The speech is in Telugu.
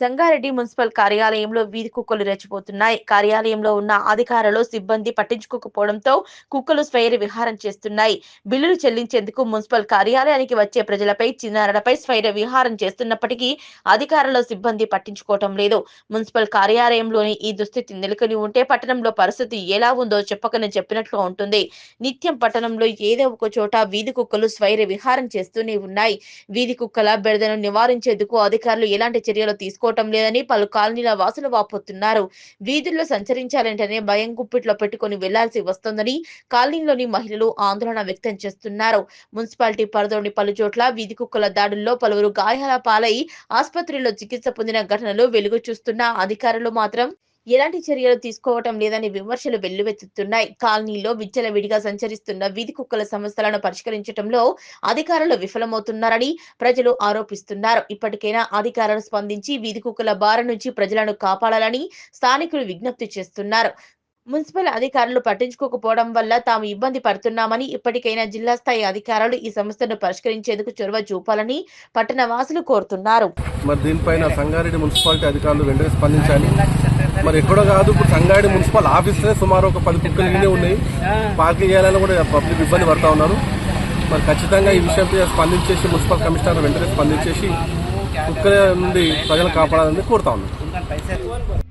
సంగారెడ్డి మున్సిపల్ కార్యాలయంలో వీధి కుక్కలు రెచ్చిపోతున్నాయి. కార్యాలయంలో ఉన్న అధికారులు సిబ్బంది పట్టించుకోకపోవడంతో కుక్కలు స్వైర విహారం చేస్తున్నాయి. బిల్లులు చెల్లించేందుకు మున్సిపల్ కార్యాలయానికి వచ్చే ప్రజలపై చిన్నారులపై స్వైర విహారం చేస్తున్నప్పటికీ అధికారుల సిబ్బంది పట్టించుకోవటం లేదు. మున్సిపల్ కార్యాలయంలోని ఈ దుస్థితి నెలకొని ఉంటే పట్టణంలో పరిస్థితి ఎలా ఉందో చెప్పకనే చెప్పినట్లు ఉంటుంది. నిత్యం పట్టణంలో ఏదో ఒక చోట వీధి కుక్కలు స్వైర విహారం చేస్తూనే ఉన్నాయి. వీధి కుక్కల బెడదను నివారించేందుకు అధికారులు ఎలాంటి చర్యలు తీసుకో తీసుకోవటం లేదని పలు కాలనీల వాసులు వాపోతున్నారు. వీధుల్లో సంచరించాలంటేనే భయం గుప్పిట్లో పెట్టుకొని వెళ్ళాల్సి వస్తోందని కాలనీలోని మహిళలు ఆందోళన వ్యక్తం చేస్తున్నారు. మున్సిపాలిటీ పరిధిలోని పలు చోట్ల వీధి కుక్కల దాడుల్లో పలువురు గాయాల పాలై ఆసుపత్రిలో చికిత్స పొందిన ఘటనలు వెలుగు చూస్తున్న అధికారులు మాత్రం ఎలాంటి చర్యలు తీసుకోవటం లేదని విమర్శలు వెల్లువెత్తుతున్నాయి. కాలనీలో విచ్చలవిడిగా సంచరిస్తున్న వీధి కుక్కల సమస్యలను పరిష్కరించడంలో అధికారులు విఫలమవుతున్నారని ప్రజలు ఆరోపిస్తున్నారు. ఇప్పటికైనా అధికారులు స్పందించి వీధి కుక్కల బారి నుంచి ప్రజలను కాపాడాలని స్థానికులు విజ్ఞప్తి చేస్తున్నారు. మున్సిపల్ అధికారులు పట్టించుకోకపోవడం వల్ల తాము ఇబ్బంది పడుతున్నామని ఇప్పటికైనా జిల్లా స్థాయి అధికారులు ఈ సమస్యను పరిష్కరించేందుకు చొరవ చూపాలని పట్టణ వాసులు కోరుతున్నారు. మరి దీనిపైన సంగారెడ్డి మున్సిపాలిటీ అధికారులు వెంటనే స్పందించాలి. మరి ఎక్కడో కాదు ఇప్పుడు సంగారెడ్డి మున్సిపల్ ఆఫీస్లే సుమారు ఒక పది కుక్కలు ఇన్ని ఉన్నాయి. పార్కింగ్ చేయాలని కూడా పబ్లిక్ ఇబ్బంది పడతా ఉన్నారు. మరి ఖచ్చితంగా ఈ విషయంపై స్పందించేసి మున్సిపల్ కమిషనర్ వెంటనే స్పందించేసి కుక్కల నుండి ప్రజలు కాపాడాలని కోరుతా ఉన్నాను